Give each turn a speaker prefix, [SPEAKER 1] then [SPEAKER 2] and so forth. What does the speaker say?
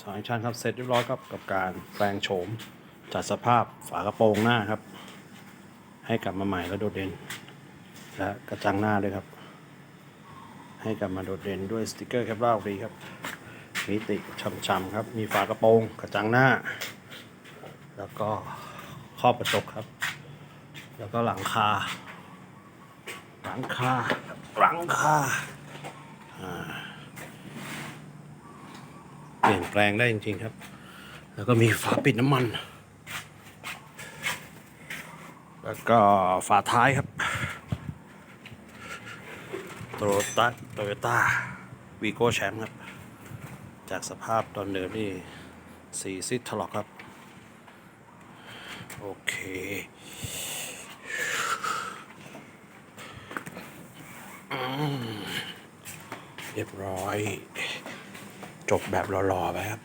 [SPEAKER 1] สองชั้นครับเสร็จเรียบร้อยครับกับการแปลงโฉม จัดสภาพฝากระโปรงหน้าครับ ให้กลับมาใหม่และโดดเด่น และกระจังหน้าด้วยครับ ให้กลับมาโดดเด่นด้วยสติกเกอร์แคปราดีครับมิติช่ำๆครับ มีฝากระโปรงกระจังหน้า แล้วก็ครอบกระจกครับ แล้วก็หลังคา หลังคา หลังคาอ่า เปลี่ยนแปลงได้จริงๆครับ แล้วก็มีฝาปิดน้ำมัน แล้วก็ฝาท้ายครับโตโยต้าโตโยต้าวีโก้แชมป์ครับ จากสภาพตอนเดิมนี่สีซิทถลอกครับ โอเคเรียบร้อย จบแบบหล่อๆไปครับ